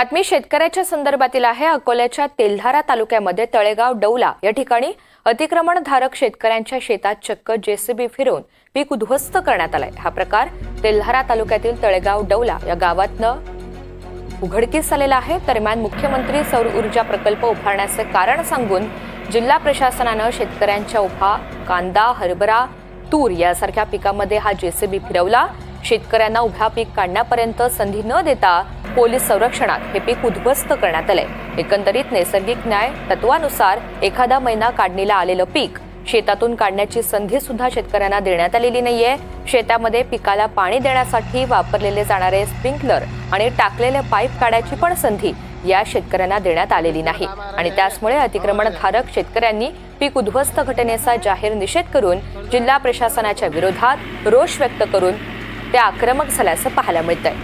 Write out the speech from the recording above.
बातमी शेतकऱ्याच्या संदर्भातील आहे. अकोल्याच्या तेलधारा तालुक्यामध्ये तळेगाव डौला या ठिकाणी अतिक्रमणधारक शेतकऱ्यांच्या शेतात चक्क जेसीबी फिरवून पीक उद्ध्वस्त करण्यात आलाय. हा प्रकार तेल्हारा तालुक्यातील तळेगाव डौला या गावातनं उघडकीस आलेला आहे. दरम्यान मुख्यमंत्री सौर ऊर्जा प्रकल्प उभारण्याचे कारण सांगून जिल्हा प्रशासनानं शेतकऱ्यांच्या उभा कांदा हरभरा तूर यासारख्या पिकामध्ये हा जेसीबी फिरवला. शेतकऱ्यांना उभ्या पीक काढण्यापर्यंत संधी न देता पोलीस संरक्षणात हे पीक उद्ध्वस्त करण्यात आलंय. एकंदरीत नैसर्गिक न्याय तत्वानुसार एखादा महिना काढणीला आलेलं पीक शेतातून काढण्याची संधी सुद्धा शेतकऱ्यांना देण्यात आलेली नाहीये. शेतामध्ये पिकाला पाणी देण्यासाठी वापरलेले जाणारे स्प्रिंकलर आणि टाकलेले पाईप काढायची पण संधी या शेतकऱ्यांना देण्यात आलेली नाही. आणि त्याचमुळे अतिक्रमणधारक शेतकऱ्यांनी पीक उद्ध्वस्त घटनेचा जाहीर निषेध करून जिल्हा प्रशासनाच्या विरोधात रोष व्यक्त करून ते आक्रमक झाल्याचं पाहायला मिळतंय.